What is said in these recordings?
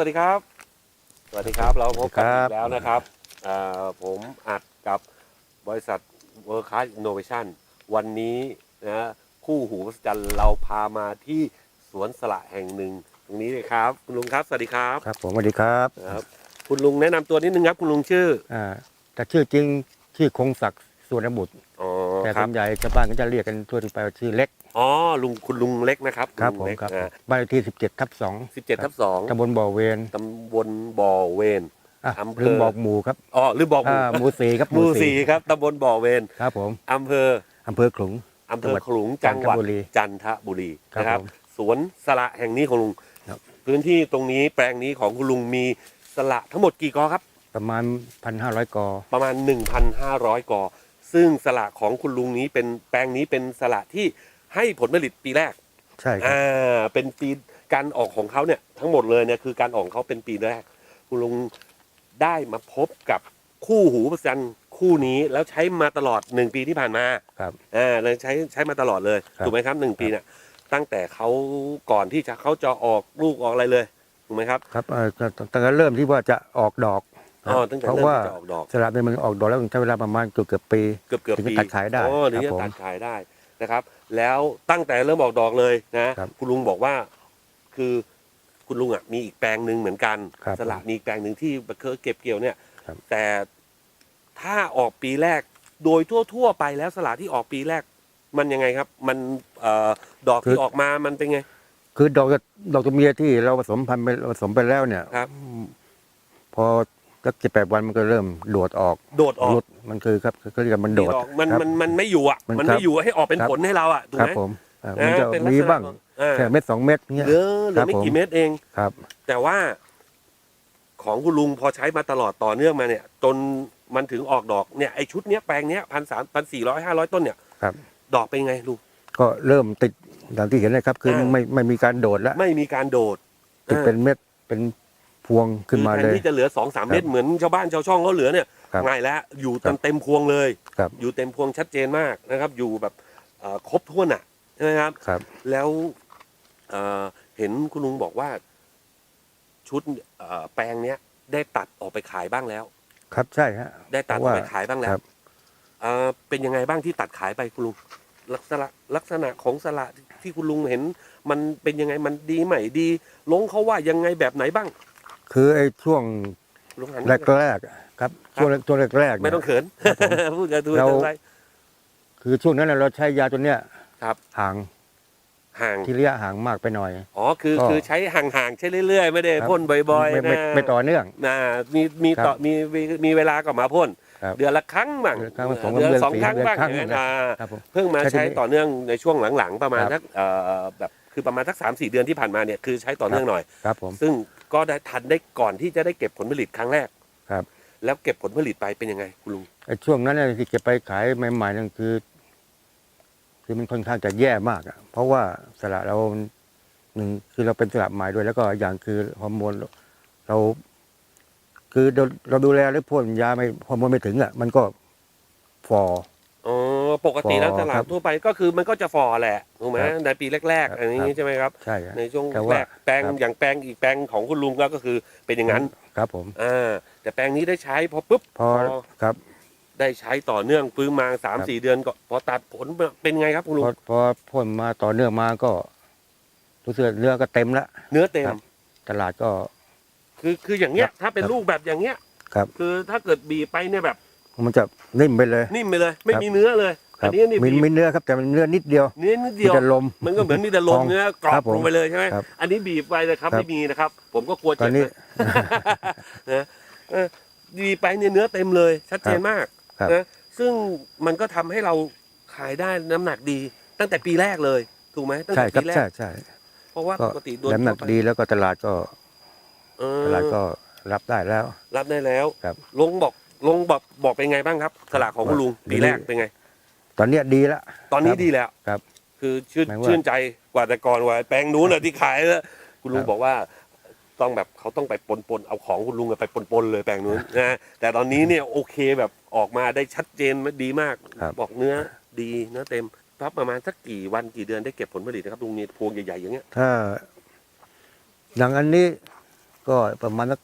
ครับสวัสดีครับ สวัสดีครับ เราพบกันครัอีบกแล้วนะครับเอ่อผมอัดกับบริษัท World Class Innovation วันนี้นะคู่หูวัสจันเราพามาที่สวนสละแห่งหนึ่ง ตรงนี้เลยครับคุณลุงครับ สวัสดีครับ ครับ ผมสวัสดีครับครับ คุณลุงแนะนำตัวนิดนึงครับ คุณลุงชื่ออ่าแต่ชื่อจริงชื่อคงศักดิ์สุวรรณบุตรอ๋อ แต่คส่รับวนใหญ่ชาวบ้านก็จะเรียกกันทั่วไปว่าชื่อเล็กอ๋อลุงคุณลุงเล็กนะครับครับณผลุงมเล็กครับอ่าบ้านเลขที่17ทับสิบเจ็ดทับสอง2ตำบลบ่อเวนตำบลบ่อเวนอะอำเภอ ลืมบอกหมู่ครับอ๋อหรือบอกหอ่ามู่หมู่สี่ครับหมู่สี่ครับตำบลบ่อเวนครับผมอำเภออำเภอขลุง อำเภจังอหวัดขลุงจังหวัดจันทบุรีจันทบุรีครับนะครับ ผมสวนสละแห่งนี้ของลุงครับ พื้นที่ตรงนี้แปลงนี้ของคุณลุงมีสละทั้งหมดกี่กอครับ ประมาณ 1,500กอประมาณ 1,500 กอ ซึ่งสละของคุณลุงนี้เป็นแปลงนี้เป็นสละที่ให้ผลผลิตปีแรกใช่ครับอ่าเป็นปีการออกของเขาเนี่ยทั้งหมดเลยเนี่ยคือการออกของเขาเป็นปีแรก คุณลุงได้มาพบกับคู่หูประจันคู่นี้แล้วใช้มาตลอดหนึ่งปีที่ผ่านมาครับ อ่าเลยใช้ใช้มาตลอดเลยครับ ถูกไหมครับหนึ่งปีเนี่ยตั้งแต่เขาก่อนที่จะเขาจะออกลูกออกอะไรเลยถูกไหมครับ ครับเอ่อก็ตั้งแต่เริ่มที่ว่าจะออกดอก อ๋อตั้งแต่เพราะเริ่มว่าที่จะออกดอก สลับเนี่ยมันออกดอกแล้วมันใช้เวลาประมาณเกือบเกือบๆปี เกือบเกือบถึงจะปีตัดขายได้อ๋อถึงครัจะบผมตัดขายได้นะครับ แล้วตั้งแต่เริ่มออกดอกเลยนะครับคุณลุงบอกว่า คือคุณลุงอะมีอีกแปลงหนึ่งเหมือนกันครับสละมีอีกแปลงหนึ่งที่เคยเก็บเกี่ยวเนี่ย ครับ แต่ถ้าออกปีแรกโดยทั่ว ๆ ไปแล้วสละที่ออกปีแรก มันยังไงครับ มันเอ่อดอกที่ออกมามันเป็นไง คือดอกดอกตัวเมียที่เราผสมพันธุ์ไปผสมไปแล้วเนี่ยครับ พอ สักเจ็ดแปดวันมันก็เริ่มโดดออกโดดออกรุดมันคือครับเขาเรียกว่ามันโดดออกมันครับ มันมันไม่อยู่อะ มันมันครับ ไม่อยู่ให้ออกเป็นครับผลให้เราอะถูกครับไหม ผมอ่านะมันจะเป็นลักมีษณะบ้างของอ่า แค่เม็ดสองเม็ดเงี้ย เหลือเหลือไม่ครับผม กี่เม็ดเอง ครับ แต่ว่าของคุณลุงพอใช้มาตลอดต่อเนื่องมาเนี่ย จนมันถึงออกดอกเนี่ยไอชุดเนี้ยแปลงเนี้ยพันสามพันสี่ร้อยห้าร้อยต้นเนี่ย ครับ ดอกเป็นไงลุง ก็เริ่มติดอย่างที่เห็นเลยครับ คืออ่าไม่ไม่มีการโดดแล้วไม่มีการโดดติดเป็นเม็ดเป็น พวงขึ้นมาคือเลแทนยที่จะเหลือสองสามเม็ดเหมือนชาวบ้านชาวช่องเขาเหลือเนี่ยครับง่ายแล้วอยู่ครัเต็บมเต็มพวงเลย ครับ อยู่เต็มพวงชัดเจนมากนะครับ อยู่แบบเอ่อครบถ้วนอะใช่ไหมครับ ครับ แล้วเอ่อเห็นคุณลุงบอกว่า ชุดเอ่อแปลงเนี้ย ได้ตัดออกไปขายบ้างแล้ว ครับใช่ฮะได้ตัดอเพอกราะว่าไปขายบ้างแล้ครัวบเอ่อเป็นยังไงบ้างที่ตัดขายไปคุณลุงลักษณะลักษณะของสละที่คุณลุงเห็น มันเป็นยังไงมันดีไหมดีลงเขาว่ายังไงแบบไหนบ้าง คือไอ้ช่วงลุงหันแรกแรกๆอะครับช่วงแรกตัวแรกแรกๆไม่เนี่ย ต้องเขิน พูดกันดูเราไรคือช่วงนั้นน่ะเราใช้ยาตัวเนี้ยครับ ห่างห่าง ที่ระยะห่างมากไปหน่อย อ๋อ คือ ก็คือใช้ห่างๆ ใช้เรื่อยๆ ไม่ได้ครับ พ่นบ่อยไม่ๆไม่นะไม่ต่อเนื่อง นะมีมีต่อครับมีมีมีเวลาก็มาพ่น ครับเดือนละครั้งบ้างเดือนละครั้งสองเดือนเดือนสองสี่ครั้งเดือนบ้างครั้งอย่างนั้นนะอ่าครับผมเพิ่งมาใช้ใช้ทีนี้ต่อเนื่องในช่วงหลังๆ ประมาณครับ สักเอ่อแบบคือประมาณสักสามสี่เดือนที่ผ่านมาเนี่ยคือใช้ต่อเนื่องหน่อย ครับผม ซึ่ง ก็ได้ทันได้ก่อนที่จะได้เก็บผลผลิตครั้งแรกครับ แล้วเก็บผลผลิตไปเป็นยังไงคุณลุงไอ้ช่วงนั้นเนี่ยที่เก็บไปขายใหม่ๆนั่นคือ คือมันค่อนข้างจะแย่มากอะเพราะว่าสละเราหนึ่งคือเราเป็นสละใหม่ด้วย แล้วก็อย่างคือฮอร์โมนเรา คือเราเราดูแลหรือพ่นยาไม่ฮอร์โมนไม่ถึงอะมันก็ฟออ๋อ ปกติแล้วฟอตลาครัดบทั่วไปก็คือมันก็จะฟอแหละถูกไหมครับในปีแรกครับๆอันนี้ใช่ไหมครับใช่อะในช่วงแต่ว่าแรกแปลงครับอย่างแปลงอีกแปลงของคุณลุงก็ก็คือเป็นอย่างนั้นครับผมอ่าแต่แปลงนี้ได้ใช้พอปุ๊บพอครับ ได้ใช้ต่อเนื่องฟื้นมาสามครับสี่เดือนก็พอตัดผลเป็นไงครับคุณลุงพอพอพ่นมาต่อเนื่องมาก็รู้สึกเนื้อก็เต็มละเนื้อเต็มครับตลาดก็ คือคืออย่างเงี้ยครับถ้าเป็นครับลูกแบบอย่างเงี้ยครับ คือถ้าเกิดบีบไปเนี่ยแบบ มันจะนิ่มไปเลย นิ่มไปเลย ไม่ครับมีเนื้อเลยคอัรันบนี้นี่มีบีบมีเนื้อครับแต่มันเนื้อนิดเดียวเนื้อนิดมีเดียวแต่ลมมันก็เหมือนมีแต่ลมฟองเนื้อกรอครับบผมลงไปเลยใช่ไหมครับอันนี้บีบไปเลยครับครับไม่มีนะครับ ผมก็กลัวตอเจ็นบนี้นะเออบีบไปเนี่ยเนื้อเต็มเลย ชัดเจนมากครับนะซึ่งมันก็ทำให้เราขายได้น้ำหนักดี ตั้งแต่ปีแรกเลย ถูกไหมตั้งใช่แต่ครับปีแรกใช่ใช่เพราะว่าก็ปกติโดนน้ำหนักทั่วไปดีแล้วก็ตลาดก็เออตลาดก็รับได้แล้ว รับได้แล้วครับลงบอก ลงบอกบอกเป็นไงบ้างครับสลากของคุณลุงดีปีแรกเป็นไง ตอนเนี้ยดีละ ตอนนี้ครับดีแล้ว ครับ คือชื่นหมายว่าชื่นใจกว่าแต่ก่อนว่าแปลงนู้นน่ะที่ขายแล้วคุณลุงครับ บอกว่าต้องแบบเขาต้องไปปนปนๆเอาของคุณลุงอะไปปนปนๆเลยแปลงนู้นนะแต่ตอนนี้เนี่ยโอเคแบบออกมาได้ชัดเจนดีมาก ครับบอกเนื้อดีเนื้อเต็มครับประมาณสักกี่วันกี่เดือนได้เก็บผลผลิตนะครับลุงนี่พวงใหญ่ๆอย่างเงี้ยถ้าอย่างอันนี้ก็ประมาณสัก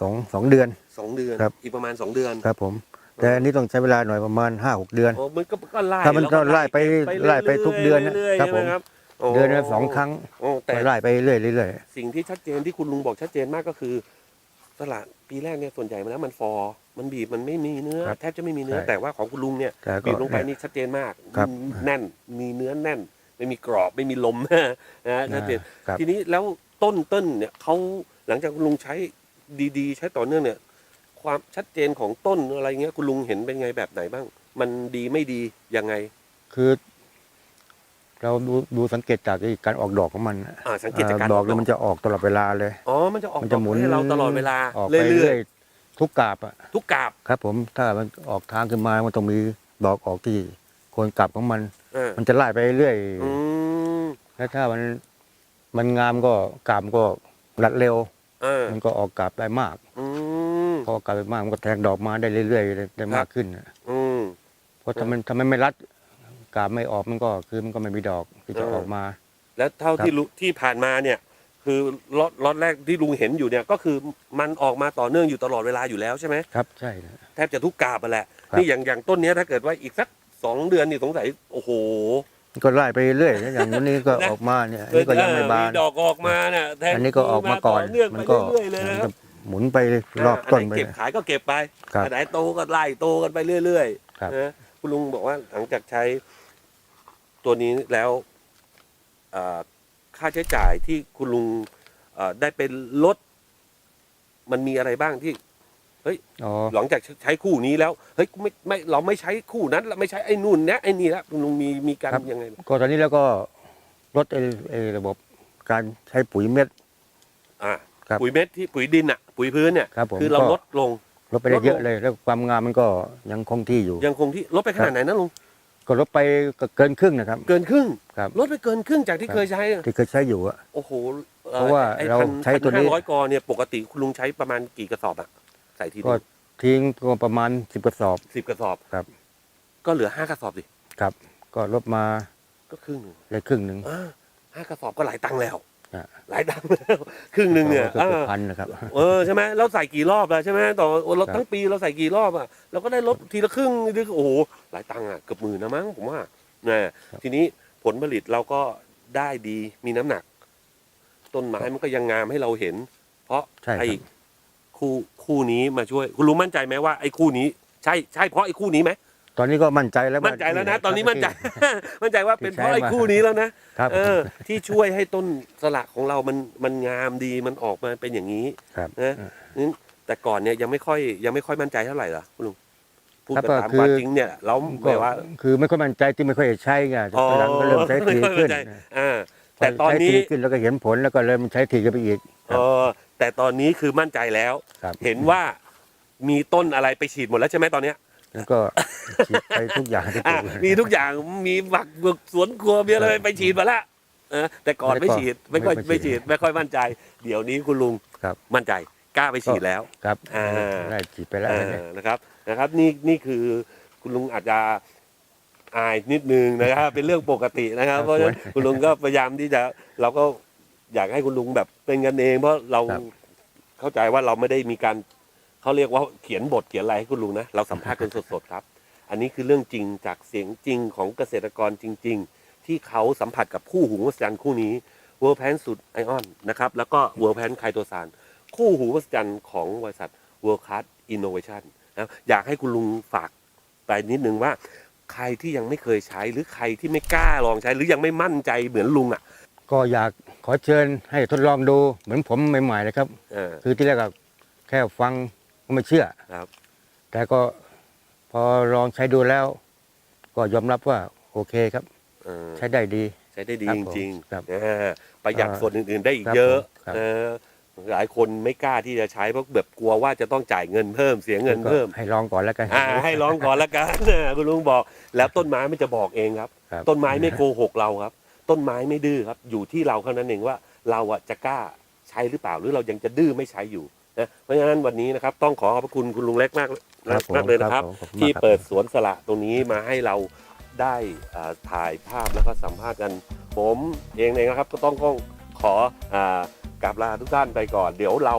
สองสองเดือน สองเดือน ครับ อีกประมาณสองเดือนครับผม แต่อันนี้ต้องใช้เวลาหน่อยประมาณห้าหกเดือน โอ้มันก็ก็ไล่ถ้ามันก็ไล่ไปเรื่อยๆไล่ไปทุกเดือนนะเรื่อยๆครับผม ใช่ไหครับโเดือนละสองครั้งโอ้แต่ก็ไล่ไปเรื่อยๆเรื่อยสิ่งที่ชัดเจนที่คุณลุงบอกชัดเจนมากก็คือสละปีแรกเนี่ยส่วนใหญ่มาแล้วมันฟอร์มันบีบมันไม่มีเนื้อครับแทบจะไม่มีเนื้อใช่แต่ว่าของคุณลุงเนี่ย ๆแต่ก็ บีบลงไปนี่ชัดเจนมากครับแน่นมีเนื้อแน่น ไม่มีกรอบไม่มีลมนะชัดเจนครับ ทีนี้แล้วต้นต้นเนี่ยเขาหลังจากคุณลุงใช้ ดีๆ ใช้ต่อเนื่องเนี่ย ความชัดเจนของต้นอะไรเงี้ยคุณลุงเห็นเป็นไงแบบไหนบ้าง มันดีไม่ดียังไง คือ เราดูดูสังเกตจากไอ้การออกดอกของมันอ่าสังเกตจากการดอกเนี่ยมันจะออกตลอดเวลาเลย อ๋อมันจะออกมันจะหมุนให้เราตลอดเวลาออกไปเรื่เรื่ออยยๆทุกกาบอะ ๆทุกกาบครับ ผมถ้ามันออกทางขึ้นมา มันต้องมีดอกออกที่โคนกลับของมัน อ่ามันจะไล่ไปเรื่อยอืมแล้วถ้ามันมันงามก็กาบมันก็รัดเร็วอ่า มันก็ออกกาบได้มากอืมพอออกกาบได้มากมันก็แทงดอกมาได้เรื่อยๆได้มากขึ้นน่ะอืมเพราะถ้ามันถ้ามันไม่รัดกาบไม่ออกมันก็คือมันก็ไม่มีดอกที่จะเออออกมา แล้วเท่าครับที่รู้ที่ผ่านมาเนี่ยคือล็อตล็อตแรกที่ลุงเห็นอยู่เนี่ยก็คือมันออกมาต่อเนื่องอยู่ตลอดเวลาอยู่แล้วใช่ไหมครับใช่นะแทบจะทุกกาบไปแหละครับนี่อย่างอย่างต้นเนี้ยถ้าเกิดว่าอีกสักสองเดือนนี่สงสัยโอ้โหมัน ก็ไล่ไปเรื่อยแล้วอย่างนี้ก็ออกมาเนี่ยอันนี้ก็ยังไม่บาน ดอกออกมาเนี่ยแทนอันนี้ก็ออกมาก่อนต่เนื่องมัไปก็เรื่อยๆเลยมันะนครัจะบหมุนไปรอบต้นไปอัไหเก็บขายก็เก็บไปครับ อันไหนโตก็ไล่โตกันไปเรื่อยครับ ๆนะคุณลุงบอกว่าหลังจากใช้ตัวนี้แล้วเอ่อค่าใช้จ่ายที่คุณลุงเอ่อได้เป็นลดมันมีอะไรบ้างที่ อ๋อหลังจากใช้คู่นี้แล้วเฮ้ยไม่ไม่เราไม่ใช้คู่นั้นเราไม่ใช้ไอ้นู่นนะไอ้นี่แล้วคุณลุงมีมีการครับ ยังไงบ้างก็ตอนนี้แล้วก็ลดไอ้ไอ้ระบบการใช้ปุ๋ยเม็ด อ่าครับ ปุ๋ยเม็ดที่ปุ๋ยดินอะ ปุ๋ยพื้นเนี่ยครับผมคือเราก็ลดลง ลดไปได้ลดลงเยอะเลย แล้วความงามมันก็ยังคงที่อยู่ ยังคงที่ลดไปขนาดไหนนะลุงก็ลดไปก็เกินครึ่งนะครับ เกินครึ่งครับ ลดไปเกินครึ่งจากที่ครับ เคยใช้อะที่เคยใช้อยู่อะ โอ้โหอ่อเพราะว่าไอ้เราพันใช้ตัวนี้ พัห้าร้อยกอเนี่ยปกติคุณลุงใช้ประมาณกี่กระสอบอะ ใส่ทีก็เดียวทิ้งก็ประมาณสิบกระสอบ สิบกระสอบครับ ก็เหลือห้ากระสอบสิก็ลดมาก็ครึ่งหนึ่งเลยครึ่งหนึ่ง อ่าห้ากระสอบก็หลายตังค์แล้วอะ หลายตังค์แล้วครึ่งหนึ่งเนี่ยก็เกือบอ่า พันนะครับ เออใช่ไหมเราใส่กี่รอบแล้วใช่ไหมต่อเราครับ ทั้งปีเราใส่กี่รอบอะเราก็ได้ลดทีละครึ่งนี่โอ้โหหลายตังค์อะเกือบหมื่นนะมั้งผมว่านะทีนี้ผลผลิตเราก็ได้ดีมีน้ำหนัก ต้นไม้มันก็ยังงามให้เราเห็น เพราะใช่ครับ ไอ้ คู่คู่นี้มาช่วย คุณรู้มั่นใจไหมว่าไอ้คู่นี้ ใช่ใช่เพราะไอ้คู่นี้ไหมตอนนี้ก็มั่นใจแล้วมั่นใจแล้วนะว่าตอนนี้มั่นใจ มั่นใจว่าเป็นเพราะที่ใช้ไอ้มาคู่นี้แล้วนะครับเออ ที่ช่วยให้ต้นสละของเรามันมันงามดีมันออกมาเป็นอย่างนี้ครับนะนี่แต่ก่อนเนี่ยยังไม่ค่อยยังไม่ค่อยมั่นใจเท่าไหร่เหรอคุณลุงพูดครับกันตามก็คือความจริงเนี่ยเราก็แบบว่า คือไม่ค่อยมั่นใจที่ไม่ค่อยใช้ไงอ๋อตอนหลังก็เริ่มใช้ทีไม่ค่อยขึ้นมั่นใจอ่าพแต่ตอนนี้ใช้ทีขึ้นแล้วก็เห็นผลแล้วก็เริ่มใช้ทีกันไปอีกเออ แต่ตอนนี้คือมั่นใจแล้ว ครับ เห็นว่ามีต้นอะไรไปฉีดหมดแล้วใช่ไหมตอนเนี้ยแล้วก็ฉีดไปทุกอย่างที่ปอะลูกมีทุกอย่างมีฝักบึกสวนครัวมีอะไรไปฉีดมาแล้วเออแต่ก่อนแล้วก็ไม่ฉีดไม่ค่อยไม่ไม่ฉีฉีดดไม่ค่อยมั่นใจ เดี๋ยวนี้คุณลุงครับ มั่นใจกล้าไปฉีดแล้ว ครับอ่า ได้ฉีดไปแล้วเอเนี่ยอนะครับนะครับนี่นี่คือคุณลุงอาจจะอายนิดนึงนะครับ เป็นเรื่องปกตินะครับเพราะฉะนั้นคุณลุงก็พยายามที่จะเราก็ อยากให้คุณลุงแบบเป็นกันเอง เพราะเราเข้าใจว่าเราไม่ได้มีการเขาเรียกว่าเขียนบทเขียนอะไรให้คุณลุงนะเราสัมภาษณ์กันสดๆครับ อันนี้คือเรื่องจริงจากเสียงจริงของเกษตรกรจริง ๆ ที่เขาสัมผัสกับคู่หูวัสจันคู่นี้เวอร์แพนสุดไอออนนะครับแล้วก็เวอร์แพนไคโตซานคู่หูวัสจันของบริษัท World Class Innovation นะครับอยากให้คุณลุงฝากไปนิดนึงว่า ใครที่ยังไม่เคยใช้หรือใครที่ไม่กล้าลองใช้หรือยังไม่มั่นใจเหมือนลุงอะ ก็อยาก ขอเชิญให้ทดลองดูเหมือนผมใหม่ๆเลยครับ เออ คือที่แรกก็แค่ฟังก็ไม่เชื่อ ครับ แต่ก็พอลองใช้ดูแล้ว ก็ยอมรับว่าโอเคครับ เออ ใช้ได้ดี ใช้ได้ดีครับจผมริงครับๆเออประหยัดเอ่อส่วนอื่น ๆ ได้อีกครับเยอะผมครับเออหลายคนไม่กล้าที่จะใช้เพราะแบบกลัวว่าจะต้องจ่ายเงินเพิ่มเสียเงินเพิ่มก็ให้ลองก่อนแล้วกัน อ่าให้ร้องก่อนละกันคุณลุงบอก แล้วต้นไม้มันจะบอกเองครับ ครับ ต้นไม้ไม่โกหกเราครับ ต้นไม้ไม่ดื้อครับอยู่ที่เราเท่านั้นเองว่าเราอะจะกล้าใช้หรือเปล่าหรือเรายังจะดื้อไม่ใช้อยู่นะเพราะฉะนั้นวันนี้นะครับต้องขอขอบพระคุณคุณลุงเล็กมากครับผมมากเลยนะครับผมขอบคุณมากที่ครับเปิดสวนสละตรงนี้มาให้เราได้อ่าถ่ายภาพแล้วก็สัมภาษณ์กัน ผมเองเองนะครับก็ต้องขออากราบลาทุกท่านไปก่อน เดี๋ยวเรา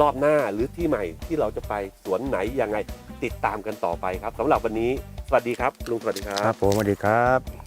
รอบหน้าหรือที่ใหม่ที่เราจะไปสวนไหนยังไงติดตามกันต่อไปครับสำหรับวันนี้สวัสดีครับลุงสวัสดีครัครับ บผมสวัสดีครับ